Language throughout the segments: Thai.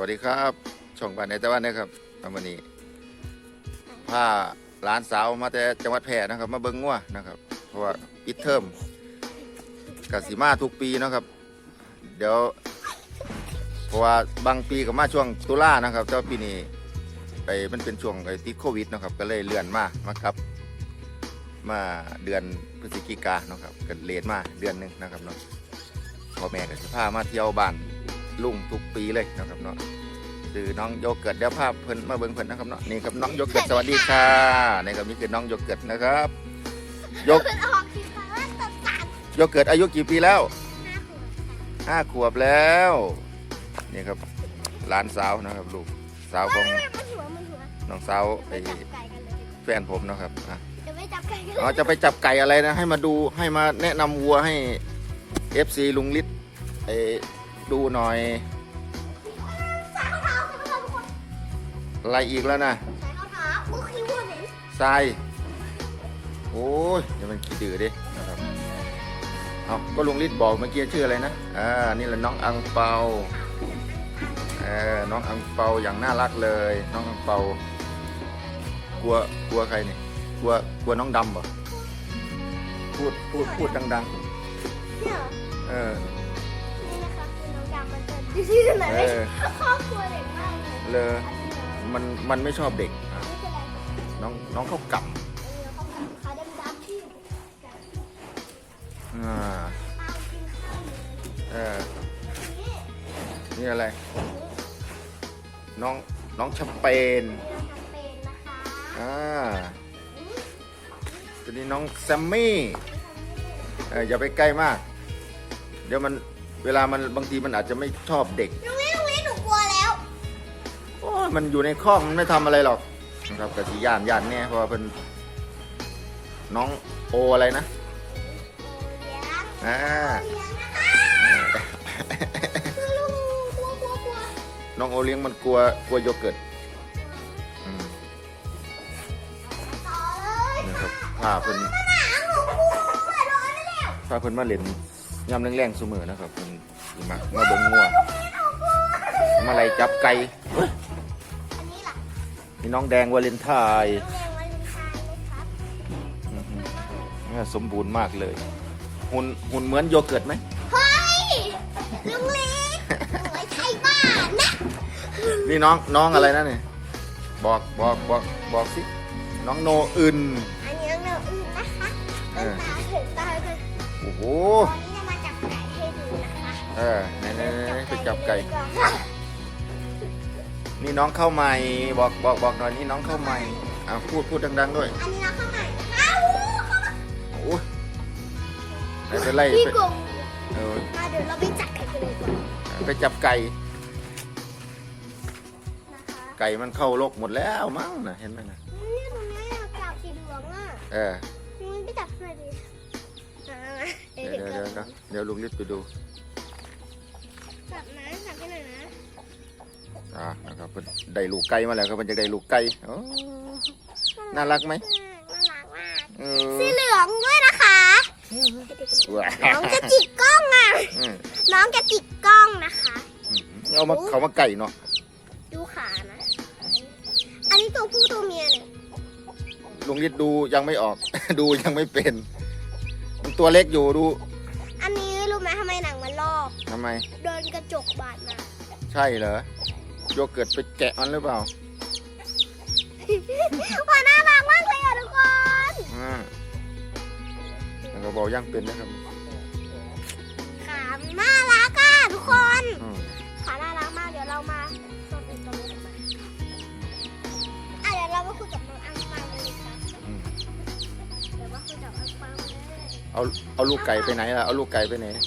วัสดีครับช่องบ้านในตะวันนะครับวันนี้พาหลานสาวมาแต่จังหวัดแพร่นะครับ มาเบิ้งงัวนะครับ เพราะว่าปิดเทอมกสิมาทุกปีนะครับ เดี๋ยว เพราะว่าบางปีก็มาช่วงตุลานะครับแต่ว่าปีนี้ไปมันเป็นช่วงไอ้ติดโควิดนะครับ ก็เลยเลื่อนมามาครับ มาเดือนพฤศจิกานะครับก็เลนมาเดือนหนึ่งนะครับเนาะพ่อแม่ก็จะพามาเที่ยวบ้าน ลุงทุกปีเลยนะครับเนาะคือน้องโยเกิร์ตเดี๋ยวภาพเพิ่นมาเบิ่งเพิ่นนะครับเนาะนี่ครับน้องโยเกิร์ตสวัสดีค่ะนี่ครับนี่คือน้องโยเกิร์ตนะครับโยกออกสีฟ้าตัดตัดโยเกิร์ตอายุกี่ปีแล้วห้าขวบค่ะห้าขวบแล้วนี่ครับหลานสาวนะครับลูกสาวของมันหัวมันหัวน้องสาวไอ้ไปจับไก่กันเลยแฟนผมนะครับอะจะไม่จับไก่กันเราจะไปจับไก่อะไรนะให้มาดูให้มาแนะนำวัวให้ FC ลุงฤทธิ์ไอ้ ดูหน่อย สายข้าวเท้าใช่ไหมคะทุกคนอะไรอีกแล้วนะสายข้าวเท้าโอ้คิวเหม็นทราย โอ้ยอย่ามันขี้ดื้อดินะครับเอาก็ลุงฤทธิ์บอกเมื่อกี้ชื่ออะไรนะอ่านี่แหละน้องอังเปาเออน้องอังเปาอย่างน่ารักเลย น้องอังเปากลัวกลัวใครเนี่ยกลัวกลัวน้องดำเหรอพูดพูดพูดดัง เนี่ยเหรอๆเออำมันจะดื้อๆหน่อยเอไม่อครอบครัวเด็กมากเลยเลยอันนี้เหรอมันมันไม่ชอบเด็กอะไม่เป็นไรน้องน้องเขากลับเออเขาขาดำๆที่กัดอ่าปลากินข้าวอยู่เออนี่นี่อะไร น้องน้องแชมเปญนี่เราทำเป็นนะคะอ่าอืมตัวนี้น้องแซมมี่ เอออย่าไปใกล้มาก เดี๋ยวมัน เวลามันบางทีมันอาจจะไม่ชอบเด็ก ลุงนี่ลุงนี่หนูกลัวแล้ว โอ้ยมันอยู่ในคอกมันไม่ทำอะไรหรอกนะครับกะสีย่านย่านแน่เพราะว่าเป็นน้องโออะไรนะเลี้ยงอ่าเลี้ยงนะคะคือลุงกลัวกลัวกลัวน้องโอเลี้ยงมันกลัวกลัวโยเกิร์ตอืมต่อเลยนะครับพาเพิ่นหนาหนูกลัวร้อนไปแล้วพาเพิ่นมาเล่น ยำแรงๆเสมอนะครับเพิ่นสิมามาเบิ่งงัวหนูกลัวมาไล่จับไก่เฮ้ยอันนี้ล่ะนี่น้องแดงวาเลนไทน์แรงวันเลนไทน์เลยครับอื้อหือเนี่ยสมบูรณ์มากเลย หุ่นหุ่นเหมือนโยเกิร์ตไหมเฮ้ยลุงเล็กหวยไทยบ้านนะนี่น้องน้องอะไรนะเนี่ยบอกบอกบอกบอกสิน้องโนอื่นอันนี้น้องอื่นนะคะเออตาถึงตาเลยโอ้โห เออไหนไหนไหนไหนไปจับไก่ดีว่าค่ะนี่น้องเข้าใหม่บอกบอกบอกหน่อยนี่น้องเข้าใหม่อะพูดพูดดัง ๆ ด้วยอันนี้น้องข้างในอ้าวเข้ามาโอ้ยไหนไปไล่พี่ไปกงเออมาเดี๋ยวเราไปจับไก่กันเลยดีกว่าไปจับไก่ นะคะไก่มันเข้าโรคหมดแล้วมั้งนะเห็นไหมนะนี่หนูไม่อยากจับสีเหลืองอะเออหนูไปจับหน่อยดิอ่าเดี๋ยวเดี๋ยวเดี๋ยวเดี๋ยวเดี๋ยวลุงฤทธิ์ไปดู จับนะจับให้หน่อยนะอ่านะครับเพิ่นได้ลูกไก่มาแล้วครับมันจะได้ลูกไก่โอ้น่ารักไหมน่ารักมากเอสีอเหลืองด้วยนะคะว้าน้องจะจิกกล้องอะอืมน้องจะจิกกล้องนะคะอืมเอามาเขามาไก่เนาะดูขานะ อันนี้ตัวผู้ตัวเมียเนี่ยลุงฤทธิ์ดูยังไม่ออก ดูยังไม่เป็นมันตัวเล็กอยู่ดูำไม โดนกระจกบาดมา ใช่เหรอโยเกิร์ตไปแกะมันหรือเปล่าว่าน่ารักมากเลยอะทุกคนอ่าแล้วก็บอกยังเป็นนะครับขาน่ารักอะทุกคนอืมขาน่ารักมากเดี๋ยวเรามาสดอีกตรงนี้กันมาอะเดี๋ยวเรามาคุยกับน้องอังปังกันดีกว่าอืมเดี๋ยวมาคุยกับอังปังเลยเอาเอาลูกไก่ไปไหนล่ะเอาลูกไก่ไปไหนน้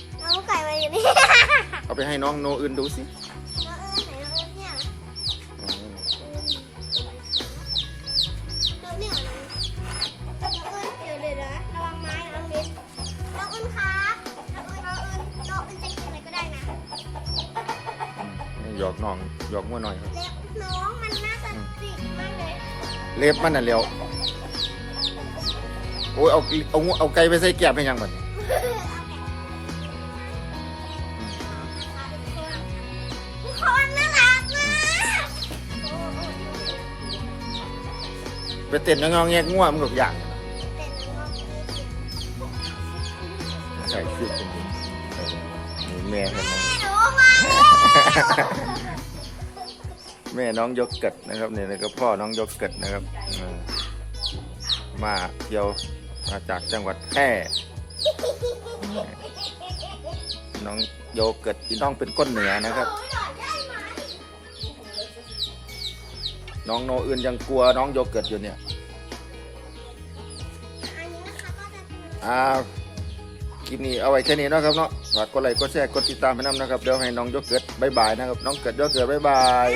องไก่มาอยู่นี่เอาไปให้น้องโนอื่นดูสิน้องเอิญไหนน้องเอิญเนี่ยอืมน้องเนี่ยน้องเอิญเดี๋ยวเดี๋ยวนะระวังไม้นะน้องเบสน้องเอิญครับน้องเอิญน้องเอิญน้องเอิญจะกินอะไรก็ได้นะอืมหยอกน้องหยอกมั่วหน่อยครับแล้วน้องมันน่าจะจิกมากเลยเล็บมันน่ะเร็วโอ้ยเอาเอางูเอาไก่ไปใส่แกบให้ยังบัดนี้ทุ ไปเต้นงองๆแงกง่วมันก็อย่างเป็นน้องใช่คือเป็นนี่แม่ครับน้องหนูมาแล้วแม่น้องยกเกิดนะครับเนี่ยแล้วก็พ่อน้องยกเกิดนะครับอ่ามาเที่ยวมาจากจังหวัดแพร่น้องโยเกิดที่น้องเป็นก้นเหนือนะครับ น้องโนอื่นยังกลัวน้องโยเกิดอยู่เนี่ยอันนี้นะคะก็จะเป็นอ่าคลิปนี้เอาไว้แค่นี้เนาะครับเนาะฝากกดไลค์กดแชร์กดติดตามให้น้ำนะครับเดี๋ยวให้น้องโยเกิดบายบายนะครับน้องเกิดโยเกิดบายบาย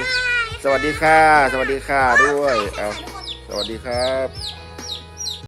สวัสดีค่ะ สวัสดีค่ะด้วยเอาทุกคนสวัสดีครับ